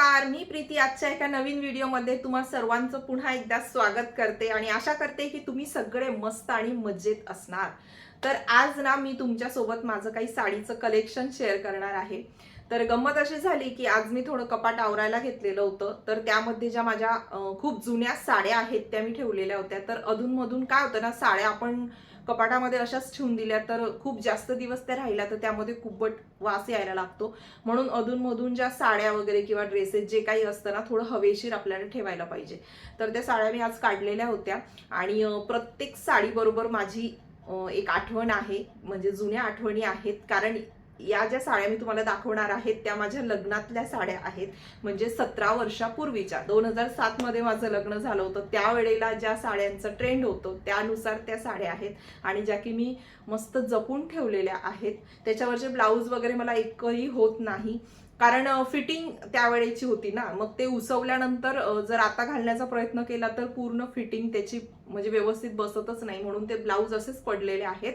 नमस्कार मी प्रीती. आजच्या एका नवीन व्हिडिओमध्ये तुम्हा सर्वांचं पुन्हा एकदा स्वागत करते आणि आशा करते की तुम्ही सगळे मस्त आणि मजेत असणार. तर आज ना मी तुमच्यासोबत माझं काही साडीचं कलेक्शन शेअर करणार आहे. तर गंमत अशी झाली की आज मी थोडं कपाट आवरायला घेतलेलं होतं. तर त्यामध्ये ज्या माझ्या खूप जुन्या साड्या आहेत त्या मी ठेवलेल्या होत्या. तर अधूनमधून काय होतं ना साड्या आपण कपाटामध्ये अशाच ठेवून दिल्या तर खूप जास्त दिवस त्या राहिल्या तर त्यामध्ये खूपच वास यायला लागतो. म्हणून अधूनमधून ज्या साड्या वगैरे किंवा ड्रेसेस जे काही असतं ना थोडं हवेशीर आपल्याला ठेवायला पाहिजे. तर त्या साड्या मी आज काढलेल्या होत्या. आणि प्रत्येक साडीबरोबर माझी एक आठवण आहे. म्हणजे जुन्या आठवणी आहेत. कारण या ज्या साड्या मी तुम्हाला दाखवणार आहेत त्या माझ्या लग्नातल्या साड्या आहेत. म्हणजे सतरा वर्षापूर्वीच्या दोन हजार सातमध्ये माझं लग्न झालं होतं. त्यावेळेला ज्या साड्यांचं ट्रेंड होतं त्यानुसार त्या साड्या आहेत. आणि ज्या की मी मस्त जपून ठेवलेल्या आहेत. त्याच्यावरचे ब्लाऊज वगैरे मला एकही होत नाही. कारण फिटिंग त्यावेळेची होती ना. मग ते उसवल्यानंतर जर आता घालण्याचा प्रयत्न केला तर पूर्ण फिटिंग त्याची म्हणजे व्यवस्थित बसतच नाही म्हणून ते ब्लाऊज असेच पडलेले आहेत.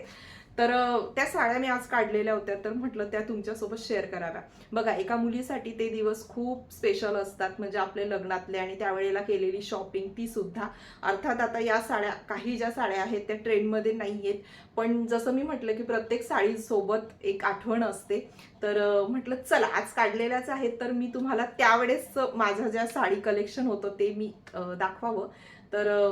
तर त्या साड्या मी आज काढलेल्या होत्या तर म्हटलं त्या तुमच्यासोबत शेअर कराव्या. बघा एका मुलीसाठी ते दिवस खूप स्पेशल असतात म्हणजे आपले लग्नातले आणि त्यावेळेला केलेली शॉपिंग ती सुद्धा. अर्थात आता या साड्या काही ज्या साड्या आहेत त्या ट्रेंडमध्ये नाही आहेत पण जसं मी म्हटलं की प्रत्येक साडीसोबत एक आठवण असते. तर म्हटलं चला आज काढलेल्याच आहेत तर मी तुम्हाला त्यावेळेस माझं ज्या साडी कलेक्शन होतं ते मी दाखवावं. तर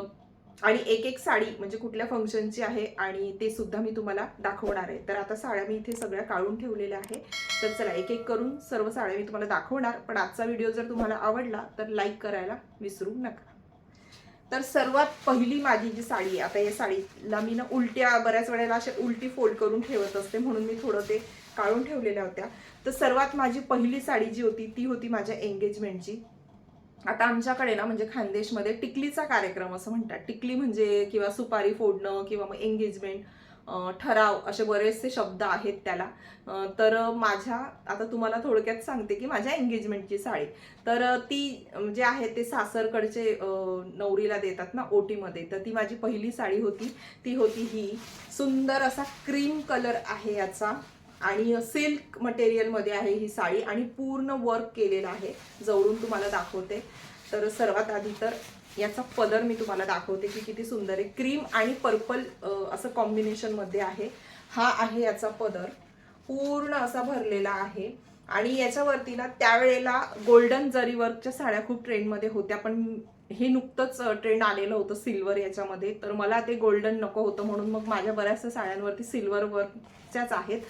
आणि एक एक साडी म्हणजे कुठल्या फंक्शनची आहे आणि ते सुद्धा मी तुम्हाला दाखवणार आहे. तर आता साड्या मी इथे सगळ्या काढून ठेवलेल्या आहे. तर चला एक एक करून सर्व साड्या मी तुम्हाला दाखवणार. पण आजचा व्हिडिओ जर तुम्हाला आवडला तर लाईक करायला विसरू नका. तर सर्वात पहिली माझी जी साडी आहे आता या साडीला मी ना उलट्या बऱ्याच वेळेला अशा उलटी फोल्ड करून ठेवत असते म्हणून मी थोडं ते काढून ठेवलेल्या होत्या. तर सर्वात माझी पहिली साडी जी होती ती होती माझ्या एंगेजमेंटची आता आमच्याकडे ना म्हणजे खानदेशमध्ये टिकलीचा कार्यक्रम असं म्हणतात. टिकली म्हणजे किंवा सुपारी फोडणं किंवा मग एंगेजमेंट ठराव असे बरेचसे शब्द आहेत त्याला. तर माझ्या आता तुम्हाला थोडक्यात सांगते की माझ्या एंगेजमेंटची साडी. तर ती जे आहे ते सासरकडचे नवरीला देतात ना ओटीमध्ये. तर ती माझी पहिली साडी होती. ती होती ही सुंदर असा क्रीम कलर आहे याचा. आणि सिल्क मटेरियलमध्ये आहे ही साडी आणि पूर्ण वर्क केलेलं आहे. जवळून तुम्हाला दाखवते. तर सर्वात आधी तर याचा पदर मी तुम्हाला दाखवते की किती सुंदर आहे. क्रीम आणि पर्पल असं कॉम्बिनेशनमध्ये आहे. हा आहे याचा पदर पूर्ण असा भरलेला आहे. आणि याच्यावरती ना त्यावेळेला गोल्डन जरी वर्कच्या साड्या खूप ट्रेंडमध्ये होत्या पण हे नुकतंच ट्रेंड आलेलं होतं सिल्वर याच्यामध्ये. तर मला ते गोल्डन नको होतं म्हणून मग माझ्या बऱ्याचशा साड्यांवरती सिल्वर वर्कच्याच आहेत.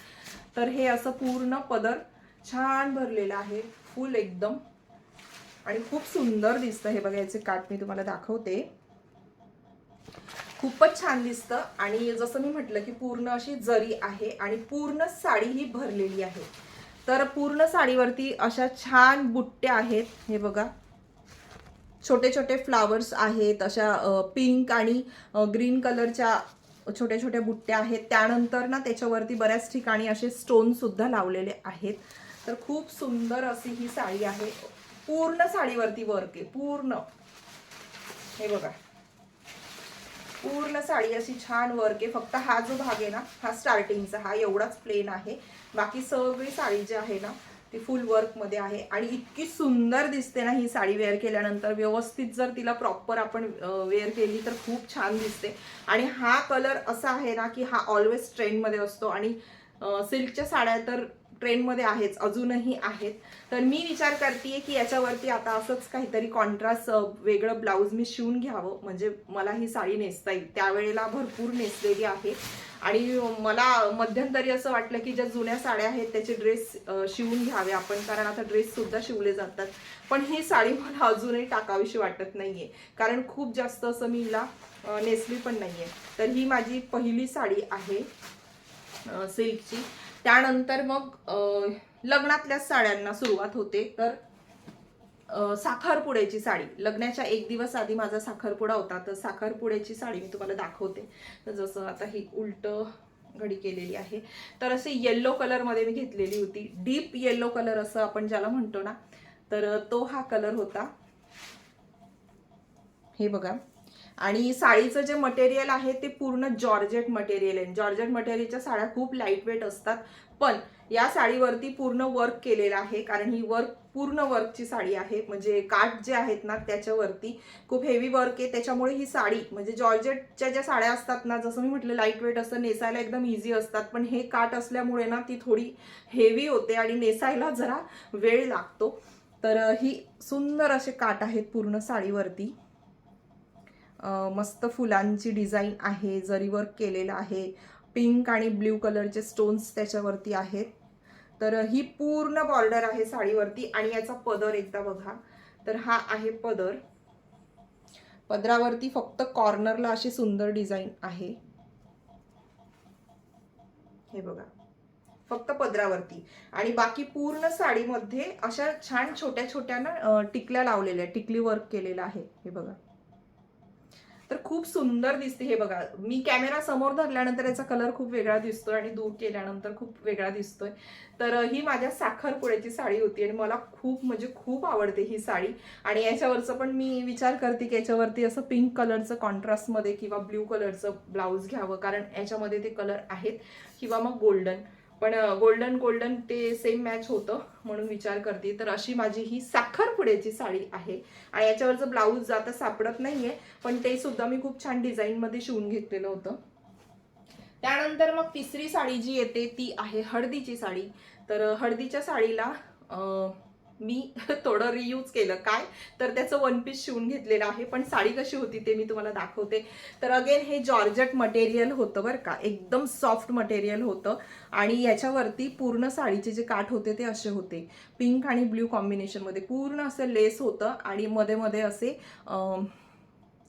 तर हे असं पूर्ण पदर छान भरलेलं आहे. फुल एकदम. आणि खूप सुंदर दिसतं हे बघा याचे काठ मी तुम्हाला दाखवते. खूपच छान दिसतं. आणि जसं मी म्हटलं की पूर्ण अशी जरी आहे आणि पूर्ण साडी ही भरलेली आहे. तर पूर्ण साडीवरती अशा छान बुट्ट्या आहेत. हे बघा. छोटे छोटे फ्लावर्स आहेत. अशा पिंक आणि ग्रीन कलरच्या छोट्या छोट्या बुट्ट्या आहेत. त्यानंतर ना त्याच्यावरती बऱ्याच ठिकाणी असे स्टोन सुद्धा लावलेले आहेत. तर खूप सुंदर अशी ही साडी आहे. पूर्ण साडीवरती वर्क आहे. पूर्ण. हे बघा. पूर्ण साडी अशी छान वर्क आहे. फक्त हा जो भाग आहे ना हा स्टार्टिंगचा हा एवढाच प्लेन आहे. बाकी सगळी साडी जी आहे ना ती फुल वर्कमध्ये आहे. आणि इतकी सुंदर दिसते ना ही साडी वेअर केल्यानंतर. व्यवस्थित जर तिला प्रॉपर आपण वेअर केली तर खूप छान दिसते. आणि हा कलर असा आहे ना की हा ऑलवेज ट्रेंडमध्ये असतो. आणि सिल्कच्या साड्या तर ट्रेंडमध्ये आहेच अजूनही आहेत. तर मी विचार करते की याच्यावरती आता असंच काहीतरी कॉन्ट्रास्ट वेगळं ब्लाऊज मी शिवून घ्यावं. म्हणजे मला ही साडी नेसता येईल. त्यावेळेला भरपूर नेसलेली आहे. आणि मला मध्यंतरी असं वाटलं की ज्या जुन्या साड्या आहेत त्याचे ड्रेस शिवून घ्यावे आपण. कारण आता ड्रेससुद्धा शिवले जातात. पण ही साडी मला अजूनही टाकावीशी वाटत नाहीये. कारण खूप जास्त असं मी हिला नेसली पण नाहीये. तर ही माझी पहिली साडी आहे सिल्कची. त्यानंतर मग लग्नातल्याच लग्नातल्या साड्यांना सुरुवात होते. तर साखरपुड्याची साडी. लग्नाच्या एक दिवस आधी माझा साखरपुडा होता. तर साखरपुड्याची साडी मी तुम्हाला दाखवते. तर जसं आता ही उलट घडी केलेली आहे. तर असे येल्लो कलरमध्ये मी घेतलेली होती. डीप येल्लो कलर असं आपण ज्याला म्हणतो ना तर तो हा कलर होता. हे बघा. आणि साडीचं जे मटेरियल आहे ते पूर्ण जॉर्जेट मटेरियल आहे. जॉर्जेट मटेरियलच्या साड्या खूप लाइट वेट असतात पण या साडीवरती पूर्ण वर्क केलेलं आहे. कारण ही वर्क पूर्ण वर्कची साडी आहे. म्हणजे काठ जे आहेत ना त्याच्यावरती खूप हेवी वर्क आहे. त्याच्यामुळे ही साडी म्हणजे जॉर्जेटच्या ज्या साड्या असतात ना जसं मी म्हटलं लाइट वेट असतं नेसायला एकदम इझी असतात. पण हे काठ असल्यामुळे ना ती थोडी हेवी होते आणि नेसायला जरा वेळ लागतो. तर ही सुंदर असे काठ आहेत पूर्ण साडीवरती. मस्त फुलांची डिझाईन आहे जरी वर्क केलेलं आहे. पिंक आणि ब्ल्यू कलरचे स्टोन्स त्याच्यावरती आहेत. तर ही पूर्ण बॉर्डर आहे साडीवरती आणि याचा पदर एकदा बघा. तर हा आहे पदर. पदरावरती फक्त कॉर्नरला अशी सुंदर डिझाईन आहे. हे बघा. फक्त पदरावरती. आणि बाकी पूर्ण साडीमध्ये अशा छान छोट्या छोट्या ना टिकल्या लावलेल्या टिकली वर्क केलेलं आहे. हे बघा. तर खूप सुंदर दिसते हे बघा. मी कॅमेरा समोर धरल्यानंतर याचा कलर खूप वेगळा दिसतोय आणि दूर केल्यानंतर खूप वेगळा दिसतोय. तर ही माझ्या साखरपुड्याची साडी होती आणि मला खूप म्हणजे खूप आवडते ही साडी. आणि याच्यावरचं पण मी विचार करते की याच्यावरती असं पिंक कलरचं कॉन्ट्रास्टमध्ये किंवा ब्ल्यू कलरचं ब्लाऊज घ्यावं. कारण याच्यामध्ये ते कलर आहेत किंवा मग गोल्डन पण गोल्डन गोल्डन ते सेम मॅच होतं म्हणून विचार करते. तर अशी माझी ही साखरपुड्याची साडी आहे. आणि याच्यावरचं ब्लाऊज आता सापडत नाहीये पण ते सुद्धा मी खूप छान डिझाईनमध्ये शिवून घेतलेलं होतं. त्यानंतर मग तिसरी साडी जी येते ती आहे हळदीची साडी. तर हळदीच्या साडीला मी थोडं रियूज केलं. काय? तर त्याचं वन पीस शिवून घेतलेलं आहे. पण साडी कशी होती ते मी तुम्हाला दाखवते. तर अगेन हे जॉर्जट मटेरियल होतं बरं का. एकदम सॉफ्ट मटेरियल होतं. आणि याच्यावरती पूर्ण साडीचे जे काठ होते ते असे होते. पिंक आणि ब्ल्यू कॉम्बिनेशनमध्ये पूर्ण असं लेस होतं. आणि मध्ये मध्ये असे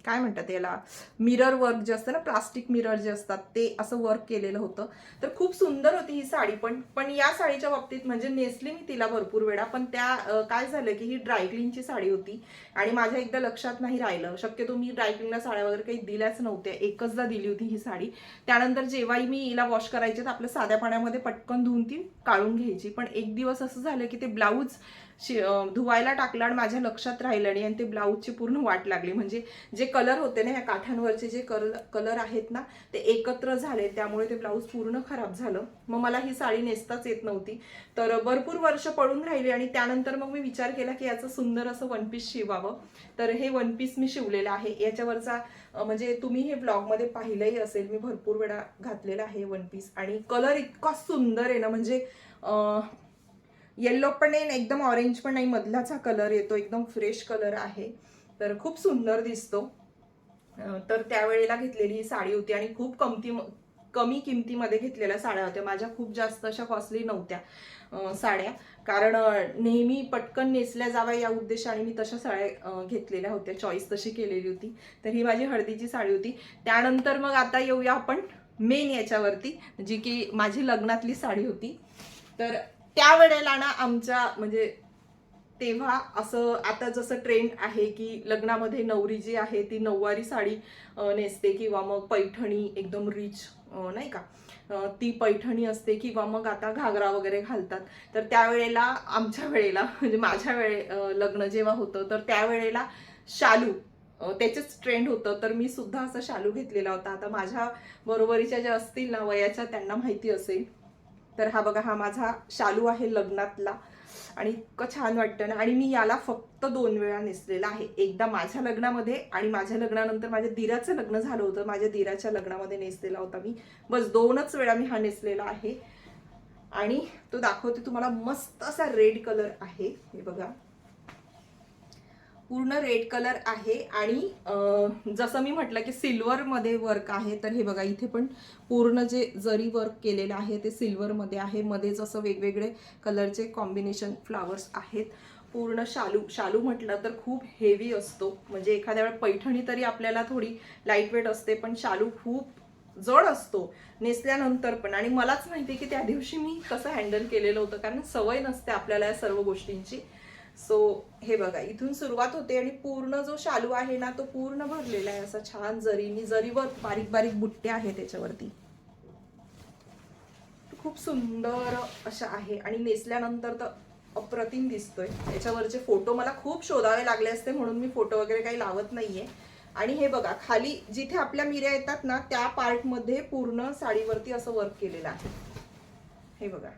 काय म्हणतात याला? मिरर वर्क जे असतं ना प्लास्टिक मिरर जे असतात ते असं वर्क केलेलं होतं. तर खूप सुंदर होती ही साडी. पण पण या साडीच्या बाबतीत म्हणजे नेसली मी तिला भरपूर वेळा. पण त्या काय झालं की ही ड्रायक्लीनची साडी होती. आणि माझ्या एकदा लक्षात नाही राहिलं. शक्यतो मी ड्रायक्लीनला साड्या वगैरे काही दिल्याच नव्हत्या. एकचदा दिली होती ही साडी. त्यानंतर जेव्हाही मी हिला वॉश करायचे तर आपल्या साध्या पाण्यामध्ये पटकन धुवून ती काढून घ्यायची. पण एक दिवस असं झालं की ते ब्लाऊज शि धुवायला टाकलं आणि माझ्या लक्षात राहिलं आणि ते ब्लाऊजची पूर्ण वाट लागली. म्हणजे जे कलर होते ना या काठांवरचे जे कलर कलर आहेत ना ते एकत्र झाले. त्यामुळे ते ब्लाऊज पूर्ण खराब झालं. मग मला ही साडी नेसताच येत नव्हती. तर भरपूर वर्ष पडून राहिली आणि त्यानंतर मग मी विचार केला की याचं सुंदर असं वन पीस शिवावं. तर हे वन पीस मी शिवलेलं आहे. याच्यावरचा म्हणजे तुम्ही हे ब्लॉगमध्ये पाहिलंही असेल. मी भरपूर वेळा घातलेलं आहे वन पीस आणि कलर इतका सुंदर आहे ना म्हणजे येल्लो पण नाही एकदम ऑरेंज पण नाही. मधलाच हा कलर येतो. एकदम फ्रेश कलर आहे. तर खूप सुंदर दिसतो. तर त्यावेळेला घेतलेली ही साडी होती आणि खूप कमती कमी किमतीमध्ये घेतलेल्या साड्या होत्या. माझ्या खूप जास्त अशा कॉस्टली नव्हत्या साड्या. कारण नेहमी पटकन नेसल्या जाव्या या उद्देशाने मी तशा साड्या घेतलेल्या होत्या. चॉईस तशी केलेली होती. तर ही माझी हळदीची साडी होती. त्यानंतर मग आता येऊया आपण मेन याच्यावरती जी की माझी लग्नातली साडी होती. तर त्यावेळेला ना आमच्या म्हणजे तेव्हा असं आता जसं ट्रेंड आहे की लग्नामध्ये नवरी जी आहे ती नऊवारी साडी नेसते किंवा मग पैठणी एकदम रिच नाही का? ती पैठणी असते किंवा मग आता घागरा वगैरे घालतात. तर त्यावेळेला आमच्या वेळेला म्हणजे माझ्या वेळे लग्न जेव्हा होतं तर त्यावेळेला शालू त्याचंच ट्रेंड होतं. तर मी सुद्धा असं शालू घेतलेला होता. आता माझ्या बरोबरीच्या ज्या असतील ना वयाच्या त्यांना माहिती असेल. तर हा बघा हा माझा शालू आहे लग्नातला. आणि इतकं छान वाटतं ना. आणि मी याला फक्त दोन वेळा नेसलेला आहे. एकदा माझ्या लग्नामध्ये आणि माझ्या लग्नानंतर माझ्या दिराचं लग्न झालं होतं. माझ्या दिराच्या लग्नामध्ये नेसलेला होता मी. बस दोनच वेळा मी हा नेसलेला आहे. आणि तो दाखवते तुम्हाला मस्त असा रेड कलर आहे. हे बघा. पूर्ण रेड कलर आहे आणि जसं मी म्हटलं की सिल्वरमध्ये वर्क आहे तर हे बघा इथे पण पूर्ण जे जरी वर्क केलेलं आहे ते सिल्वरमध्ये आहे. मध्ये जसं वेगवेगळे कलरचे कॉम्बिनेशन फ्लावर्स आहेत. पूर्ण शालू शालू म्हटलं तर खूप हेवी असतो. म्हणजे एखाद्या वेळेस पैठणी तरी आपल्याला थोडी लाइट वेट असते पण शालू खूप जड असतो. नेसल्यानंतर पण. आणि मलाच माहिती की त्या दिवशी मी कसं हँडल केलेलं होतं कारण सवय नसते आपल्याला या सर्व गोष्टींची. सो हे बघा इथून सुरुवात होते आणि पूर्ण जो शालू आहे ना तो पूर्ण भरलेला आहे. असा छान जरीनी जरीवर बारीक बारीक बुट्टे आहे त्याच्यावरती. खूप सुंदर अशा आहे. आणि नेसल्यानंतर तर अप्रतिम दिसतोय. याच्यावरचे फोटो मला खूप शोधावे लागले असते म्हणून मी फोटो वगैरे काही लावत नाहीये. आणि हे बघा खाली जिथे आपल्या मिऱ्या येतात ना त्या पार्टमध्ये पूर्ण साडीवरती असं वर्क केलेलं आहे. हे बघा.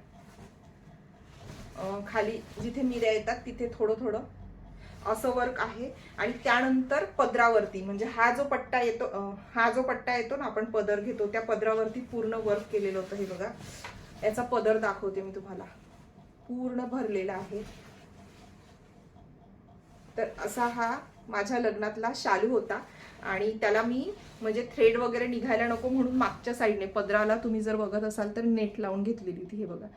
खाली जिथे मिऱ्या येतात तिथे थोडं थोडं असं वर्क आहे. आणि त्यानंतर पदरावरती म्हणजे हा जो पट्टा येतो हा जो पट्टा येतो ना आपण पदर घेतो त्या पदरावरती पूर्ण वर्क केलेलं होतं हे बघा. याचा पदर दाखवते मी तुम्हाला. पूर्ण भरलेला आहे. तर असा हा माझ्या लग्नातला शालू होता. आणि त्याला मी म्हणजे थ्रेड वगैरे निघायला नको म्हणून मागच्या साईडने पदराला तुम्ही जर बघत असाल तर नेट लावून घेतलेली होती हे बघा.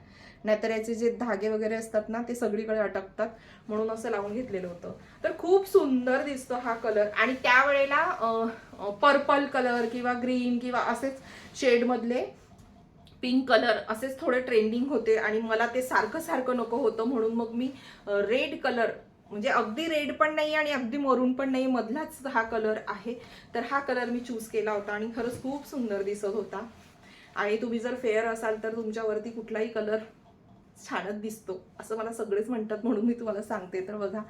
नाहीतर याचे जे धागे वगैरे असतात ना ते सगळीकडे अटकतात म्हणून असं लावून घेतलेलं होतं. तर खूप सुंदर दिसतो हा कलर आणि त्यावेळेला पर्पल कलर किंवा ग्रीन किंवा असेच शेडमधले पिंक कलर असेच थोडे ट्रेंडिंग होते आणि मला ते सारखं सारखं नको होतं म्हणून मग मी रेड कलर म्हणजे अगदी रेड पण नाही आणि अगदी मरून पण नाही मधलाच हा कलर आहे. तर हा कलर मी चूज केला होता आणि खरंच खूप सुंदर दिसत होता. आणि तुम्ही जर फेअर असाल तर तुमच्यावरती कुठलाही कलर छानच दिसतो. असं मला सगळेच म्हणतात म्हणून मी तुम्हाला सांगते तर बघा.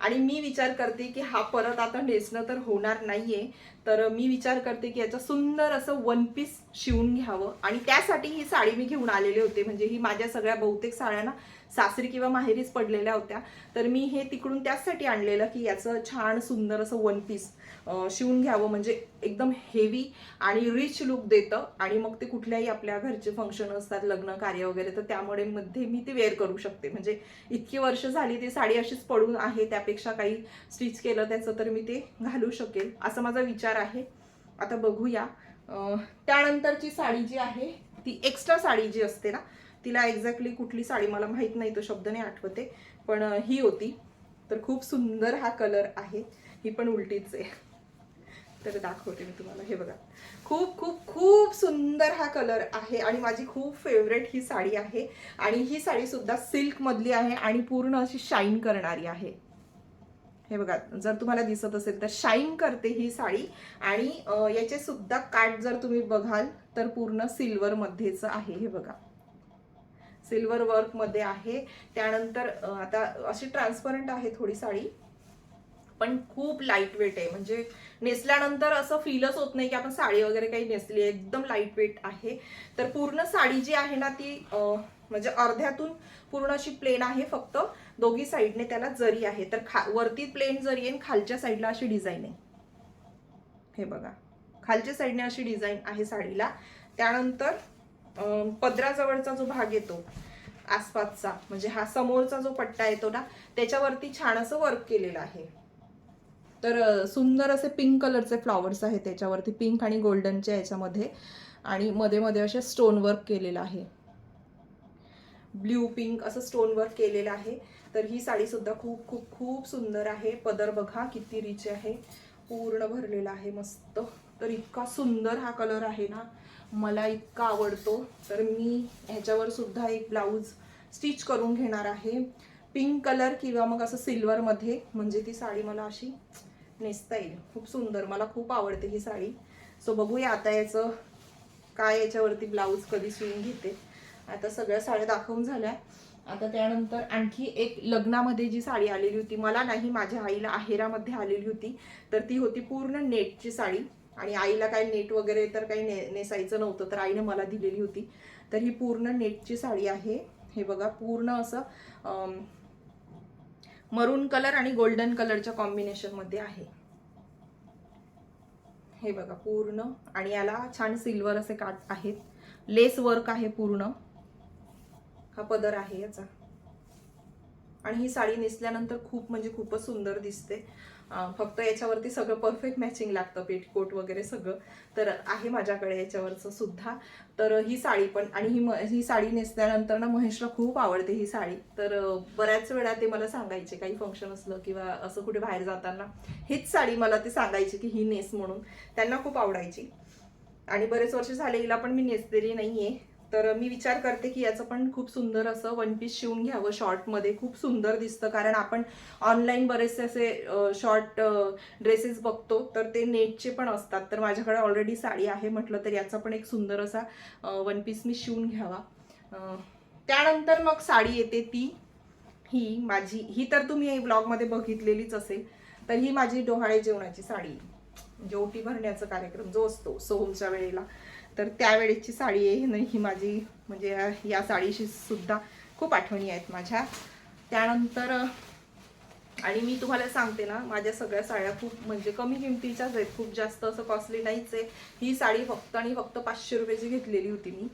आणि मी विचार करते की हा परत आता नेसणं तर होणार नाहीये. तर मी विचार करते की याचं सुंदर असं वन पीस शिवून घ्यावं. आणि त्यासाठी ही साडी मी घेऊन आलेले होते. म्हणजे ही माझ्या सगळ्या बहुतेक साड्या ना सासरी किंवा माहेरीच पडलेल्या होत्या. तर मी हे तिकडून त्याचसाठी आणलेलं की याचं छान सुंदर असं वन पीस शिवून घ्यावं. म्हणजे एकदम हेवी आणि रिच लुक देतं. आणि मग ते कुठल्याही आपल्या घरचे फंक्शन असतात लग्न कार्य वगैरे तर त्यामुळे मध्ये मी ते वेअर करू शकते. म्हणजे इतकी वर्ष झाली ती साडी अशीच पडून आहे. त्यापेक्षा काही स्टिच केलं त्याचं तर मी ते घालू शकेल. असा माझा विचार आहे. आता बघूया. त्यानंतरची साडी जी आहे ती एक्स्ट्रा साडी जी असते ना तिला एक्झॅक्टली कुठली साडी मला माहीत नाही तो शब्द नाही आठवते पण ही होती. तर खूप सुंदर हा कलर आहे. ही पण उलटीच आहे. तर दाखवते मी तुम्हाला. हे बघा. खूप खूप खूप सुंदर हा कलर आहे आणि माझी खूप फेवरेट ही साडी आहे. आणि ही साडी सुद्धा सिल्क मधली आहे आणि पूर्ण अशी शाईन करणारी आहे. हे बघा. जर तुम्हाला दिसत असेल तर शाईन करते ही साडी. आणि याचे सुद्धा काट जर तुम्ही बघाल तर पूर्ण सिल्वर मध्येच आहे. हे बघा. सिल्वर वर्कमध्ये आहे. त्यानंतर आता अशी ट्रान्सपरंट आहे थोडी साडी. पण खूप लाइट वेट आहे. म्हणजे नेसल्यानंतर असं फीलच होत नाही की आपण साडी वगैरे काही नेसली आहे. एकदम लाइट वेट आहे. तर पूर्ण साडी जी आहे ना ती म्हणजे अर्ध्यातून पूर्ण अशी प्लेन आहे. फक्त दोघी साईडने त्याला जरी आहे. तर खा वरती प्लेन जरी आहे आणि खालच्या साईडला अशी डिझाईन आहे. हे बघा. खालच्या साईडने अशी डिझाईन आहे साडीला. त्यानंतर पदराजवळचा जो भाग येतो आसपासचा म्हणजे हा समोरचा जो पट्टा येतो ना त्याच्यावरती छान असं वर्क केलेलं आहे. तर सुंदर असे पिंक कलरचे फ्लॉवर्स आहेत त्याच्यावरती पिंक आणि गोल्डनच्या याच्यामध्ये आणि मध्ये मध्ये असे स्टोन वर्क केलेलं आहे. ब्ल्यू पिंक असं स्टोन वर्क केलेलं आहे. तर ही साडी सुद्धा खूप खूप खूप सुंदर आहे. पदर बघा किती रिच आहे. पूर्ण भरलेला आहे मस्त. तर इतका सुंदर हा कलर आहे ना. मला इतका आवडतो. तर मी ह्याच्यावर सुद्धा एक ब्लाऊज स्टिच करून घेणार आहे. पिंक कलर किंवा मग असं सिल्वरमध्ये म्हणजे ती साडी मला अशी नेसता येईल. खूप सुंदर मला खूप आवडते ही साडी. सो बघूया आता याचं काय याच्यावरती ब्लाऊज कधी शिवून घेते. आता सगळ्या साड्या दाखवून झाल्या. आता त्यानंतर आणखी एक लग्नामध्ये जी साडी आलेली होती मला नाही माझ्या आईला आहेरामध्ये आलेली होती. तर ती होती पूर्ण नेटची साडी. आणि आईला काही नेट वगैरे तर काही ने नेसायचं नव्हतं तर आईने मला दिलेली होती. तर ही पूर्ण नेटची साडी आहे. हे बघा पूर्ण असं मरून कलर आणि गोल्डन कलरच्या कॉम्बिनेशनमध्ये आहे. हे बघा पूर्ण. आणि याला छान सिल्वर असे काट आहेत. लेस वर्क आहे पूर्ण. हा पदर आहे याचा. आणि ही साडी नेसल्यानंतर खूप म्हणजे खूपच सुंदर दिसते. फक्त याच्यावरती सगळं परफेक्ट मॅचिंग लागतं पेटीकोट वगैरे सगळं. तर आहे माझ्याकडे याच्यावरचं सुद्धा. तर ही साडी पण आणि ही म- ही साडी नेसल्यानंतर ना महेशला खूप आवडते ही साडी. तर बऱ्याच वेळा ते मला सांगायचे काही फंक्शन असलं किंवा असं कुठे बाहेर जाताना हीच साडी मला ते सांगायची की ही नेस म्हणून. त्यांना खूप आवडायची. आणि बरेच वर्ष झाले हिला पण मी नेसलेली नाही आहे तर मी विचार करते की याचं पण खूप सुंदर असं वन पीस शिवून घ्यावं शॉर्टमध्ये खूप सुंदर दिसतं कारण आपण ऑनलाईन बरेचसे असे शॉर्ट ड्रेसेस बघतो तर ते नेटचे पण असतात. तर माझ्याकडे ऑलरेडी साडी आहे म्हटलं तर याचा पण एक सुंदर असा वन पीस मी शिवून घ्यावा. त्यानंतर मग साडी येते ती. ही माझी ही तर तुम्ही ब्लॉगमध्ये बघितलेलीच असेल. तर ही माझी डोहाळे जेवणाची साडी. म्हणजे जेवटी भरण्याचा कार्यक्रम जो असतो सोहमच्या वेळेला. तर त्यावेळेची साडी आहे ही माझी म्हणजे या- या साडीशी सुद्धा खूप आठवणी आहेत माझ्या. त्यानंतर आणि मी तुम्हाला सांगते ना माझ्या सगळ्या साड्या खूप म्हणजे कमी किमतीच्याच आहेत खूप जास्त असं कॉस्टली नाहीच आहे. ही साडी फक्त आणि फक्त पाचशे रुपयाची घेतलेली होती मी.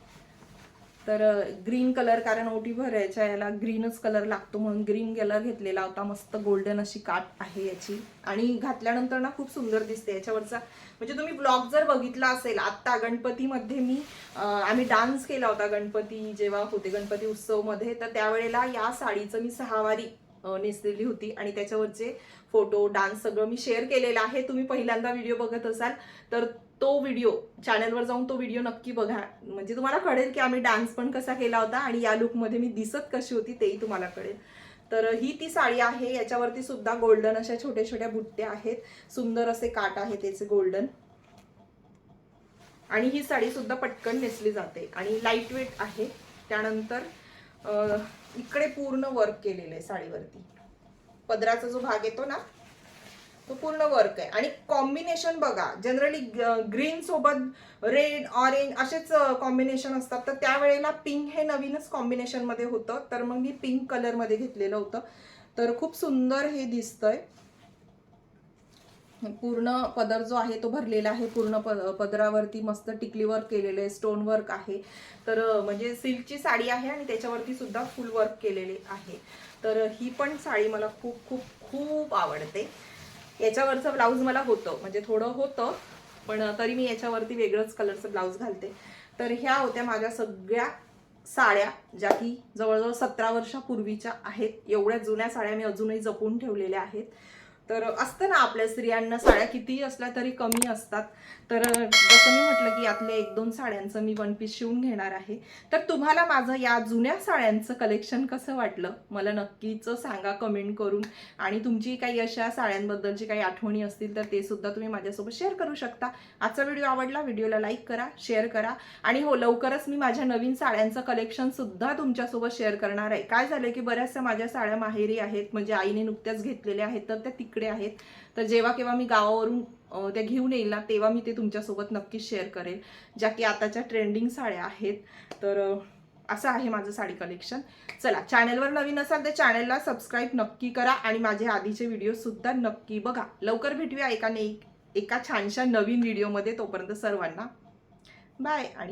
तर ग्रीन कलर कारण ओटी भरायच्या याला ग्रीनच कलर लागतो म्हणून ग्रीन कलर घेतलेला होता मस्त गोल्डन अशी काट आहे याची. आणि घातल्यानंतर ना खूप सुंदर दिसते याच्यावरचा. म्हणजे तुम्ही ब्लॉग जर बघितला असेल आत्ता गणपतीमध्ये मी आम्ही डान्स केला होता गणपती जेव्हा होते गणपती उत्सवमध्ये तर त्यावेळेला या साडीचं मी सहावारी नेसलेली होती. आणि त्याच्यावरचे फोटो डान्स सगळं मी शेअर केलेलं आहे. तुम्ही पहिल्यांदा व्हिडिओ बघत असाल तर तो व्हिडिओ चॅनलवर जाऊन तो व्हिडिओ नक्की बघा. म्हणजे तुम्हाला कळेल की आम्ही डान्स पण कसा केला होता आणि या लुकमध्ये मी दिसत कशी होती तेही तुम्हाला कळेल. तर ही ती साडी आहे याच्यावरती सुद्धा गोल्डन अशा छोट्या छोट्या बुट्ट्या आहेत. सुंदर असे काट आहे त्याचे गोल्डन आणि ही साडी सुद्धा पटकन नेसली जाते आणि लाइट वेट आहे. त्यानंतर इकडे पूर्ण वर्क केलेलं आहे साडीवरती. पदराचा जो भाग येतो ना तो पूर्ण वर्क आहे. आणि कॉम्बिनेशन बघा जनरली ग्रीन सोबत रेड ऑरेंज असेच कॉम्बिनेशन असतात. तर त्यावेळेला पिंक हे नवीनच कॉम्बिनेशनमध्ये होतं. तर मग मी पिंक कलरमध्ये घेतलेलं होतं. तर खूप सुंदर हे दिसतंय. पूर्ण पदर जो आहे तो भरलेला आहे. पूर्ण प- पदरावरती मस्त टिकली वर्क केलेलं आहे. स्टोन वर्क आहे. तर म्हणजे सिल्कची साडी आहे आणि त्याच्यावरती सुद्धा फुल वर्क केलेले आहे. तर ही पण साडी मला खूप खूप खूप आवडते. याच्यावरचं ब्लाऊज मला होतं म्हणजे थोडं होतं पण तरी मी याच्यावरती वेगळंच कलरचं ब्लाऊज घालते. तर ह्या होत्या माझ्या सगळ्या साड्या ज्या की जवळजवळ सतरा वर्षापूर्वीच्या आहेत. एवढ्या जुन्या साड्या मी अजूनही जपून ठेवलेल्या आहेत. तर असतं ना आपल्या स्त्रियांना साड्या कितीही असल्या तरी कमी असतात. तर जसं मी म्हटलं की यातल्या एक दोन साड्यांचं मी वन पीस शिवून घेणार आहे. तर तुम्हाला माझं या जुन्या साड्यांचं कलेक्शन कसं वाटलं? मला नक्कीच सांगा कमेंट करून. आणि तुमची काही अशा साड्यांबद्दलची काही आठवणी असतील तर ते सुद्धा तुम्ही माझ्यासोबत शेअर करू शकता. आजचा व्हिडिओ आवडला व्हिडिओला लाईक करा शेअर करा. आणि हो लवकरच मी माझ्या नवीन साड्यांचं कलेक्शन सुद्धा तुमच्यासोबत शेअर करणार आहे. काय झालं की बऱ्याचशा माझ्या साड्या माहेरी आहेत. म्हणजे आईने नुकत्याच घेतलेल्या आहेत. तर त्या तिकडे आहेत. तर जेव्हा केव्हा मी गावावरून त्या घेऊन येईल ना तेव्हा मी ते तुमच्यासोबत नक्कीच शेअर करेल. ज्या की आताच्या ट्रेंडिंग साड्या आहेत. तर असं आहे माझं साडी कलेक्शन चला चॅनलवर नवीन असाल तर चॅनलला सबस्क्राईब नक्की करा आणि माझे आधीचे व्हिडिओ सुद्धा नक्की बघा. लवकर भेटूया एका ने एका छानशा नवीन व्हिडिओमध्ये तोपर्यंत सर्वांना. बाय आणि